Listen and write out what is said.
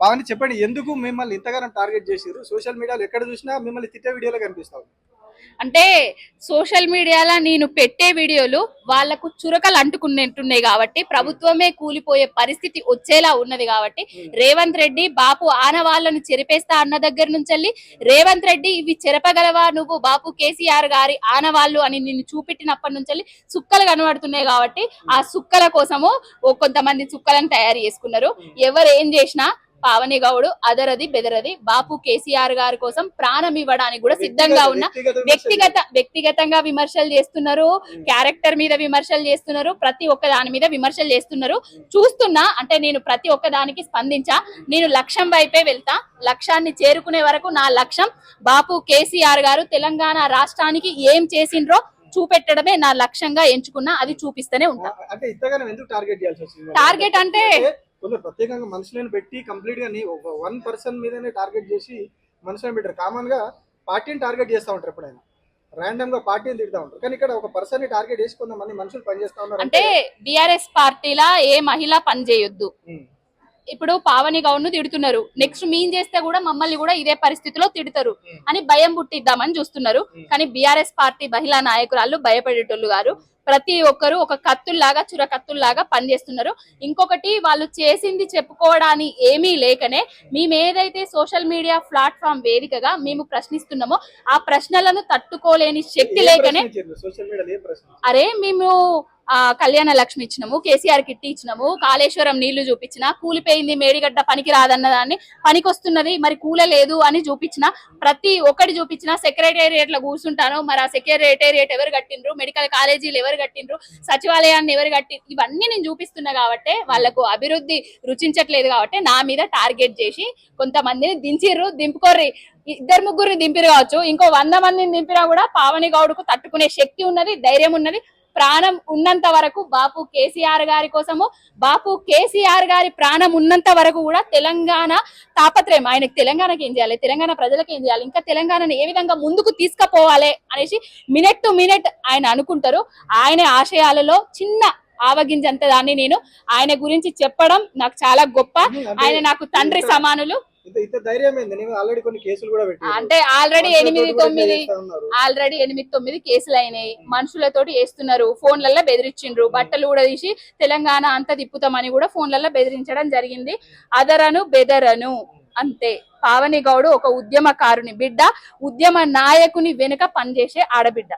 పావని చెప్పండి ఎందుకు మిమ్మల్ని ఇంతగానో టార్గెట్ చేసిర్రు? సోషల్ మీడియాలో ఎక్కడ చూసినా మిమ్మల్ని తిట్టే వీడియోలో కనిపిస్తావు అంటే సోషల్ మీడియాలో నేను పెట్టే వీడియోలు వాళ్ళకు చురకలు అంటుకున్నట్టున్నాయి కాబట్టి ప్రభుత్వమే కూలిపోయే పరిస్థితి వచ్చేలా ఉన్నది కాబట్టి రేవంత్ రెడ్డి బాపు ఆనవాళ్ళను చెరిపేస్తా అన్న దగ్గర నుంచి వెళ్ళి రేవంత్ రెడ్డి ఇవి చెరపగలవా నువ్వు బాపు కేసీఆర్ గారి ఆనవాళ్ళు అని నిన్ను చూపెట్టినప్పటి నుంచి వెళ్ళి సుక్కలు కనబడుతున్నాయి కాబట్టి ఆ సుక్కల కోసము ఓ కొంతమంది చుక్కలను తయారు చేసుకున్నారు. ఎవరు ఏం చేసినా పావని గౌడు అదరది బెదరది బాపు కేసీఆర్ గారి కోసం ప్రాణం ఇవ్వడానికి కూడా సిద్ధంగా ఉన్న వ్యక్తిగత వ్యక్తిగతంగా విమర్శలు చేస్తున్నారు. క్యారెక్టర్ మీద విమర్శలు చేస్తున్నారు. ప్రతి ఒక్క దాని మీద విమర్శలు చేస్తున్నారు. చూస్తున్నా అంటే నేను ప్రతి ఒక్క దానికి స్పందించా. నేను లక్ష్యం వైపే వెళ్తా. లక్ష్యాన్ని చేరుకునే వరకు నా లక్ష్యం బాపు కేసీఆర్ గారు తెలంగాణ రాష్ట్రానికి ఏం చేసిండ్రో చూపెట్టడమే నా లక్ష్యంగా ఎంచుకున్నా. అది చూపిస్తూనే ఉంటా. టార్గెట్ అంటే కొందరు ప్రత్యేకంగా మనుషులను పెట్టి కంప్లీట్గా వన్ పర్సన్ మీదనే టార్గెట్ చేసి మనుషులను పెట్టారు. కామన్గా పార్టీని టార్గెట్ చేస్తూ ఉంటారు ఎప్పుడైనా. గా పార్టీని తిడతా ఉంటారు. కానీ ఇక్కడ ఒక పర్సన్ని టార్గెట్ చేసి కొంతమంది మనుషులు పనిచేస్తా ఉన్నారు అంటే బిఆర్ఎస్ పార్టీలా ఏ మహిళ పని చేయొద్దు. ఉమ్, ఇప్పుడు పావని గౌడ్ను తిడుతున్నారు. నెక్స్ట్ మీన్ చేస్తే కూడా మమ్మల్ని కూడా ఇదే పరిస్థితిలో తిడతారు. అని భయం పుట్టిద్దామని చూస్తున్నారు. కానీ బిఆర్ఎస్ పార్టీ మహిళా నాయకురాలు భయపడేటోళ్ళు గారు ప్రతి ఒక్కరు ఒక కత్తుల్లాగా చుర కత్తుల్లాగా పనిచేస్తున్నారు. ఇంకొకటి వాళ్ళు చేసింది చెప్పుకోవడానికి ఏమీ లేకనే మేము ఏదైతే సోషల్ మీడియా ప్లాట్ఫామ్ వేదికగా మేము ప్రశ్నిస్తున్నామో ఆ ప్రశ్నలను తట్టుకోలేని శక్తి లేకనే అరే మేము ఆ కళ్యాణ లక్ష్మి ఇచ్చినాము కేసీఆర్ కిట్టి ఇచ్చినాము కాళేశ్వరం నీళ్ళు చూపించిన కూలిపోయింది మేడిగడ్డ పనికి రాదన్న దాన్ని పనికి వస్తున్నది మరి కూలలేదు అని చూపించిన ప్రతి ఒక్కటి చూపించిన సెక్రటేరియట్లో కూర్చుంటాను మరి ఆ సెక్రటేరియట్ ఎవరు కట్టిండ్రు మెడికల్ కాలేజీలు ఎవరు కట్టిండ్రు? సచివాలయాన్ని ఎవరు కట్టి ఇవన్నీ నేను చూపిస్తున్నా కాబట్టి వాళ్ళకు అభివృద్ధి రుచించట్లేదు కాబట్టి నా మీద టార్గెట్ చేసి కొంతమందిని దించిర్రు దింపుకోర్రి. ఇద్దరు ముగ్గురిని దింపిరు కావచ్చు. ఇంకో వంద మందిని దింపినా కూడా పావని గౌడ్కు తట్టుకునే శక్తి ఉన్నది ధైర్యం ఉన్నది. ప్రాణం ఉన్నంత వరకు బాపు కేసీఆర్ గారి కోసము బాపు కేసీఆర్ గారి ప్రాణం ఉన్నంత వరకు కూడా తెలంగాణ తాపత్రయం. ఆయనకు తెలంగాణకి ఏం చేయాలి? తెలంగాణ ప్రజలకు ఏం చేయాలి? ఇంకా తెలంగాణను ఏ విధంగా ముందుకు తీసుకుపోవాలి అనేసి మినిట్ టు మినిట్ ఆయన అనుకుంటారు. ఆయన ఆశయాలలో చిన్న ఆవగింజంత దాన్ని నేను ఆయన గురించి చెప్పడం నాకు చాలా గొప్ప. ఆయన నాకు తండ్రి సమానులు. ఇంత ధైర్యం ఏంది నేను ఆల్రెడీ కొన్ని కేసులు కూడా పెట్టి అంటే ఆల్రెడీ ఎనిమిది తొమ్మిది ఆల్రెడీ ఎనిమిది తొమ్మిది కేసులు అయినాయి మనుషులతోటి వేస్తున్నారు ఫోన్లలో బెదిరించిండ్రు. బట్టలు కూడా తీసి తెలంగాణ అంతా తిప్పుతామని కూడా ఫోన్లలో బెదిరించడం జరిగింది. అదరను బెదరను. అంతే. పావని గౌడు ఒక ఉద్యమకారుని బిడ్డ ఉద్యమ నాయకుని వెనుక పనిచేసే ఆడబిడ్డ.